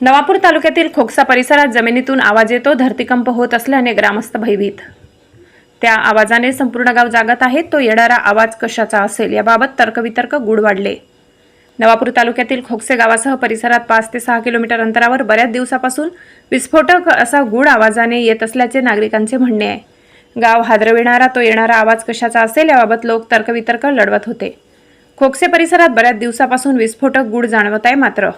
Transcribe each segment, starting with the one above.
नवापूर तालुक्यातील खोकसा परिसरात जमिनीतून आवाज येतो धरतीकंप होत असल्याने ग्रामस्थ भयभीत. त्या आवाजाने संपूर्ण गाव जागत आहे तो येणारा आवाज कशाचा असेल याबाबत तर्कवितर्क गुढ वाढले. नवापूर तालुक्यातील खोकसे गावासह परिसरात पाच ते सहा किलोमीटर अंतरावर बऱ्याच दिवसापासून विस्फोटक असा गुढ आवाजाने येत असल्याचे नागरिकांचे म्हणणे आहे. गाव हादरविणारा तो येणारा आवाज कशाचा असेल याबाबत लोक तर्कवितर्क लढवत होते. खोकसे परिसरात बऱ्याच दिवसापासून विस्फोटक गुढ जाणवत आहे मात्र.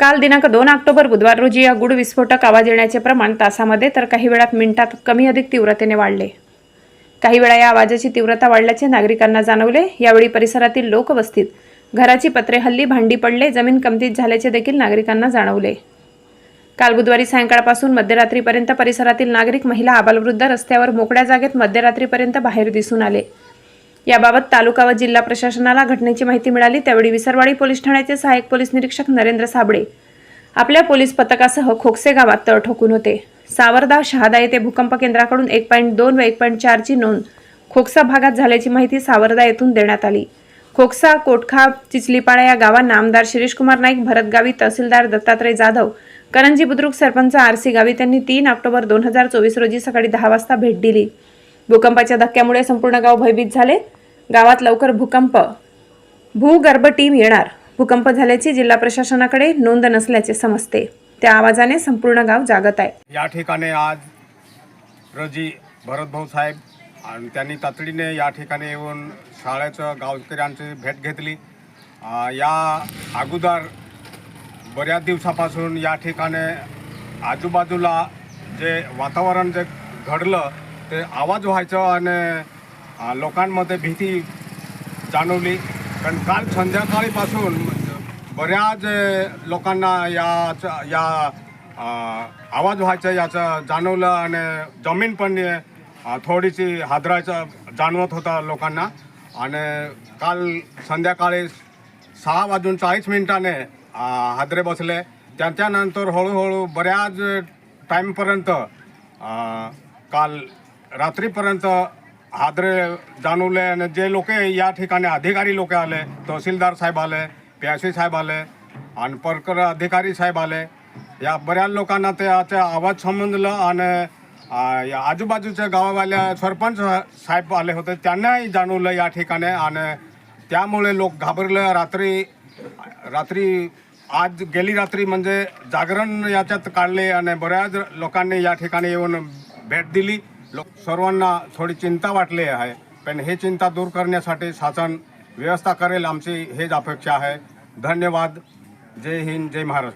काल दिनांक दोन ऑक्टोबर बुधवार रोजी या गुड विस्फोटक आवाज येण्याचे प्रमाण तासामध्ये तर काही वेळात मिनिटात कमी अधिक तीव्रतेने वाढले. काही वेळा या आवाजाची तीव्रता वाढल्याचे नागरिकांना जाणवले. यावेळी परिसरातील लोकवस्तीत घराची पत्रे हल्ली भांडी पडले जमीन कमतीत झाल्याचे देखील नागरिकांना जाणवले. काल बुधवारी सायंकाळपासून मध्यरात्रीपर्यंत परिसरातील नागरिक महिला आबालवृद्ध रस्त्यावर मोकळ्या जागेत मध्यरात्रीपर्यंत बाहेर दिसून आले. याबाबत तालुका व जिल्हा प्रशासनाला घटनेची माहिती मिळाली. त्यावेळी विसरवाडी पोलीस ठाण्याचे सहाय्यक पोलीस निरीक्षक नरेंद्र साबळे आपल्या पोलीस पथकासह खोकसे गावात तळ ठोकून होते. सावरदा शहादा येथे भूकंप केंद्राकडून एक पॉईंट दोन व एक पॉईंट चारची नोंद खोकसा भागात झाल्याची माहिती सावरदा येथून देण्यात आली. खोकसा कोटखा चिचलीपाडा या गावांना आमदार शिरीषकुमार नाईक भरतगावी तहसीलदार दत्तात्रय जाधव करंजी बुद्रुक सरपंच आर सी गावी त्यांनी तीन ऑक्टोबर दोन हजार चोवीस रोजी सकाळी दहा वाजता भेट दिली. भूकंपाच्या धक्क्यामुळे संपूर्ण गाव भयभीत झाले. गावात लवकर भूकंप. भूगर्भ टीम येणार. भूकंप झाल्याची जिल्हा प्रशासनाकडे नोंद नसल्याचे समजते. त्या आवाजाने संपूर्ण गाव जागत आहे. या ठिकाणी आज रोजी भरतभाऊ साहेब आणि त्यांनी तातडीने या ठिकाणी येऊन शाळेचं गावकऱ्यांची भेट घेतली. या अगोदर बऱ्याच दिवसापासून या ठिकाणी आजूबाजूला जे वातावरण जे घडलं ते आवाज व्हायचं आणि लोकांमध्ये भीती जाणवली. कारण काल संध्याकाळीपासून बऱ्याच लोकांना याचा या आवाज व्हायचा याचं जाणवलं आणि जमीन पण थोडीशी हादरायचं जाणवत होता लोकांना. आणि काल संध्याकाळी सहा वाजून चाळीस मिनिटाने हादरे बसले. त्याच्यानंतर हळूहळू बऱ्याच टाईमपर्यंत काल रात्रीपर्यंत हादरे जाणवले आणि जे लोक या ठिकाणी अधिकारी लोक आले तहसीलदार साहेब आले पी साहेब आले आणि परकर अधिकारी साहेब आले या बऱ्याच लोकांना त्याचा आवाज समजलं आणि या आजूबाजूच्या गावावाल्या सरपंच साहेब आले होते त्यांनाही जाणवलं या ठिकाणी आणि त्यामुळे लोक घाबरले. रात्री रात्री आज गेली रात्री म्हणजे जागरण याच्यात काढले आणि बऱ्याच लोकांनी या ठिकाणी येऊन भेट दिली. लोक सर्वांना थोडी चिंता वाटली आहे. पण हे चिंता दूर करण्यासाठी शासन व्यवस्था करेल आमची हेच अपेक्षा आहे. धन्यवाद. जय हिंद जय महाराष्ट्र.